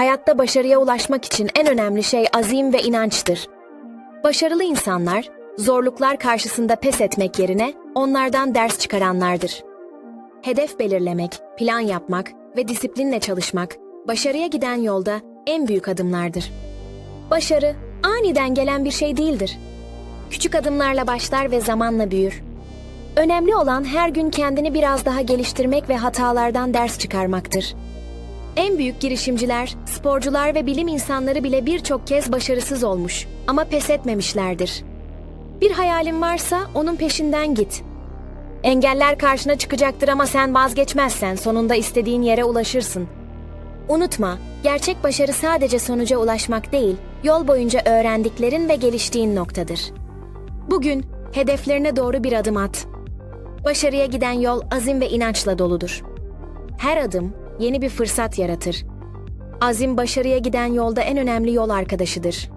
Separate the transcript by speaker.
Speaker 1: Hayatta başarıya ulaşmak için en önemli şey azim ve inançtır. Başarılı insanlar, zorluklar karşısında pes etmek yerine onlardan ders çıkaranlardır. Hedef belirlemek, plan yapmak ve disiplinle çalışmak, başarıya giden yolda en büyük adımlardır. Başarı, aniden gelen bir şey değildir. Küçük adımlarla başlar ve zamanla büyür. Önemli olan her gün kendini biraz daha geliştirmek ve hatalardan ders çıkarmaktır. En büyük girişimciler, sporcular ve bilim insanları bile birçok kez başarısız olmuş ama pes etmemişlerdir. Bir hayalin varsa onun peşinden git. Engeller karşına çıkacaktır ama sen vazgeçmezsen sonunda istediğin yere ulaşırsın. Unutma, gerçek başarı sadece sonuca ulaşmak değil, yol boyunca öğrendiklerin ve geliştiğin noktadır. Bugün hedeflerine doğru bir adım at. Başarıya giden yol azim ve inançla doludur. Her adım yeni bir fırsat yaratır. Azim başarıya giden yolda en önemli yol arkadaşıdır.